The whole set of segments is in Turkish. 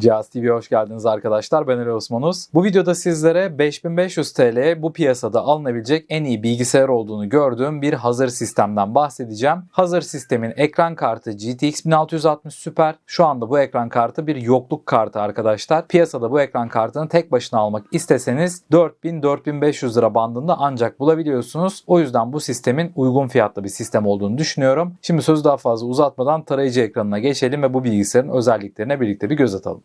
Cihaz TV'ye hoş geldiniz arkadaşlar. Ben Ali Osmanuz. Bu videoda sizlere 5500 TL'ye bu piyasada alınabilecek en iyi bilgisayar olduğunu gördüğüm bir hazır sistemden bahsedeceğim. Hazır sistemin ekran kartı GTX 1660 Super. Şu anda bu ekran kartı bir yokluk kartı arkadaşlar. Piyasada bu ekran kartını tek başına almak isteseniz 4000-4500 lira bandında ancak bulabiliyorsunuz. O yüzden bu sistemin uygun fiyatlı bir sistem olduğunu düşünüyorum. Şimdi sözü daha fazla uzatmadan tarayıcı ekranına geçelim ve bu bilgisayarın özelliklerine birlikte bir göz atalım.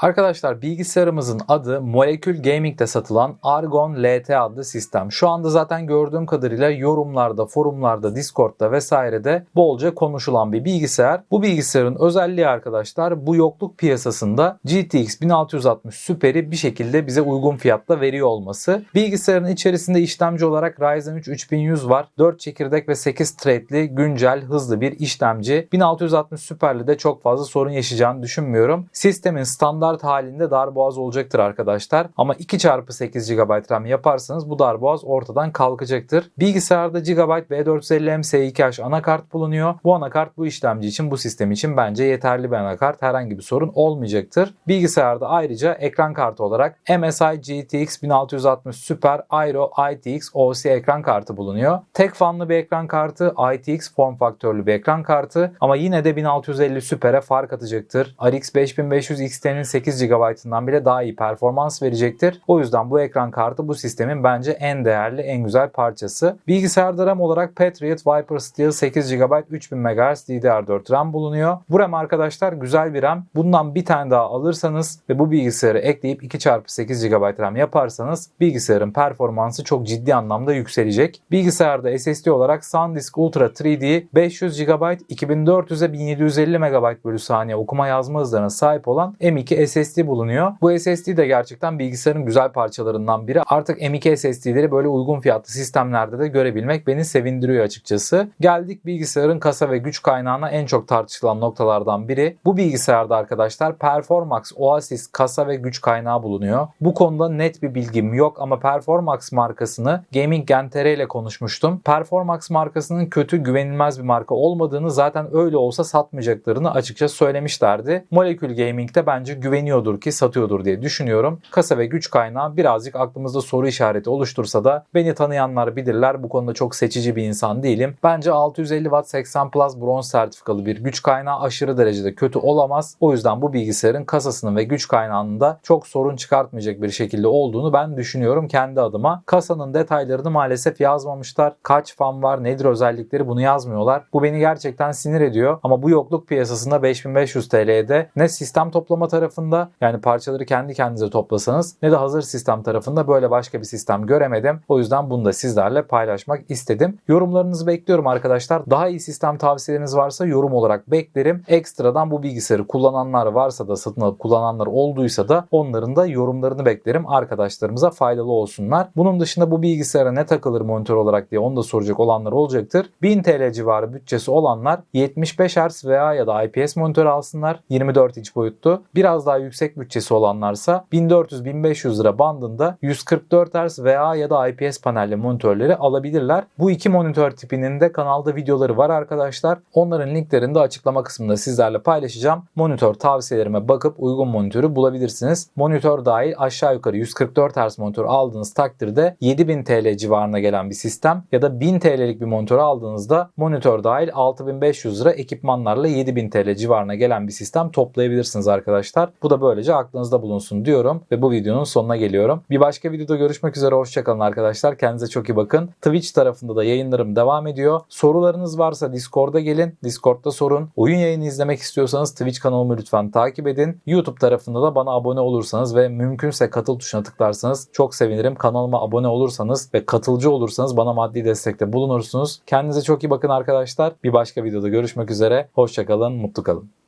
Arkadaşlar bilgisayarımızın adı Molecule Gaming'de satılan Argon LT adlı sistem. Şu anda zaten gördüğüm kadarıyla yorumlarda, forumlarda, Discord'da vesairede bolca konuşulan bir bilgisayar. Bu bilgisayarın özelliği arkadaşlar bu yokluk piyasasında GTX 1660 Super'i bir şekilde bize uygun fiyatla veriyor olması. Bilgisayarın içerisinde işlemci olarak Ryzen 3 3100 var. 4 çekirdek ve 8 threadli güncel hızlı bir işlemci. 1660 Super'li de çok fazla sorun yaşayacağını düşünmüyorum. Sistemin standart halinde darboğaz olacaktır arkadaşlar. Ama 2x8 GB RAM yaparsanız bu darboğaz ortadan kalkacaktır. Bilgisayarda GB B450M S2H anakart bulunuyor. Bu anakart bu işlemci için bu sistem için bence yeterli bir anakart. Herhangi bir sorun olmayacaktır. Bilgisayarda ayrıca ekran kartı olarak MSI GTX 1660 Super Aero ITX OC ekran kartı bulunuyor. Tek fanlı bir ekran kartı, ITX form faktörlü bir ekran kartı ama yine de 1650 Super'e fark atacaktır. RX 5500 XT'nin 8 GB'ından bile daha iyi performans verecektir. O yüzden bu ekran kartı bu sistemin bence en değerli, en güzel parçası. Bilgisayarda RAM olarak Patriot Viper Steel 8 GB 3000 MHz DDR4 RAM bulunuyor. Bu RAM arkadaşlar güzel bir RAM. Bundan bir tane daha alırsanız ve bu bilgisayarı ekleyip 2x8 GB RAM yaparsanız bilgisayarın performansı çok ciddi anlamda yükselecek. Bilgisayarda SSD olarak SanDisk Ultra 3D 500 GB 2400'e 1750 MB bölü saniye okuma yazma hızlarına sahip olan M2 SSD bulunuyor. Bu SSD de gerçekten bilgisayarın güzel parçalarından biri. Artık M2 SSD'leri böyle uygun fiyatlı sistemlerde de görebilmek beni sevindiriyor açıkçası. Geldik bilgisayarın kasa ve güç kaynağına en çok tartışılan noktalardan biri. Bu bilgisayarda arkadaşlar Performax Oasis kasa ve güç kaynağı bulunuyor. Bu konuda net bir bilgim yok ama Performax markasını Gaming Gen TR ile konuşmuştum. Performax markasının kötü güvenilmez bir marka olmadığını zaten öyle olsa satmayacaklarını açıkça söylemişlerdi. Molecule Gaming'de bence güveniyordur ki satıyordur diye düşünüyorum. Kasa ve güç kaynağı birazcık aklımızda soru işareti oluştursa da beni tanıyanlar bilirler. Bu konuda çok seçici bir insan değilim. Bence 650 Watt 80 Plus bronz sertifikalı bir güç kaynağı aşırı derecede kötü olamaz. O yüzden bu bilgisayarın kasasının ve güç kaynağının da çok sorun çıkartmayacak bir şekilde olduğunu ben düşünüyorum kendi adıma. Kasanın detaylarını maalesef yazmamışlar. Kaç fan var, nedir özellikleri bunu yazmıyorlar. Bu beni gerçekten sinir ediyor. Ama bu yokluk piyasasında 5500 TL'de ne sistem toplama tarafında yani parçaları kendi kendinize toplasanız ne de hazır sistem tarafında böyle başka bir sistem göremedim. O yüzden bunu da sizlerle paylaşmak istedim. Yorumlarınızı bekliyorum arkadaşlar. Daha iyi sistem tavsiyeleriniz varsa yorum olarak beklerim. Ekstradan bu bilgisayarı kullananlar varsa da satın alıp kullananlar olduysa da onların da yorumlarını beklerim. Arkadaşlarımıza faydalı olsunlar. Bunun dışında bu bilgisayara ne takılır monitör olarak diye onu da soracak olanlar olacaktır. 1000 TL civarı bütçesi olanlar 75 Hz veya ya da IPS monitör alsınlar. 24 inç boyutlu. Biraz daha yüksek bütçesi olanlarsa 1400-1500 lira bandında 144 Hz veya ya da IPS panelli monitörleri alabilirler. Bu iki monitör tipinin de kanalda videoları var arkadaşlar. Onların linklerini de açıklama kısmında sizlerle paylaşacağım. Monitör tavsiyelerime bakıp uygun monitörü bulabilirsiniz. Monitör dahil aşağı yukarı 144 Hz monitör aldığınız takdirde 7000 TL civarına gelen bir sistem ya da 1000 TL'lik bir monitör aldığınızda monitör dahil 6500 lira ekipmanlarla 7000 TL civarına gelen bir sistem toplayabilirsiniz arkadaşlar. Bu da böylece aklınızda bulunsun diyorum ve bu videonun sonuna geliyorum. Bir başka videoda görüşmek üzere hoşçakalın arkadaşlar. Kendinize çok iyi bakın. Twitch tarafında da yayınlarım devam ediyor. Sorularınız varsa Discord'a gelin. Discord'da sorun. Oyun yayını izlemek istiyorsanız Twitch kanalımı lütfen takip edin. YouTube tarafında da bana abone olursanız ve mümkünse katıl tuşuna tıklarsanız çok sevinirim. Kanalıma abone olursanız ve katılcı olursanız bana maddi destekte bulunursunuz. Kendinize çok iyi bakın arkadaşlar. Bir başka videoda görüşmek üzere. Hoşçakalın, mutlu kalın.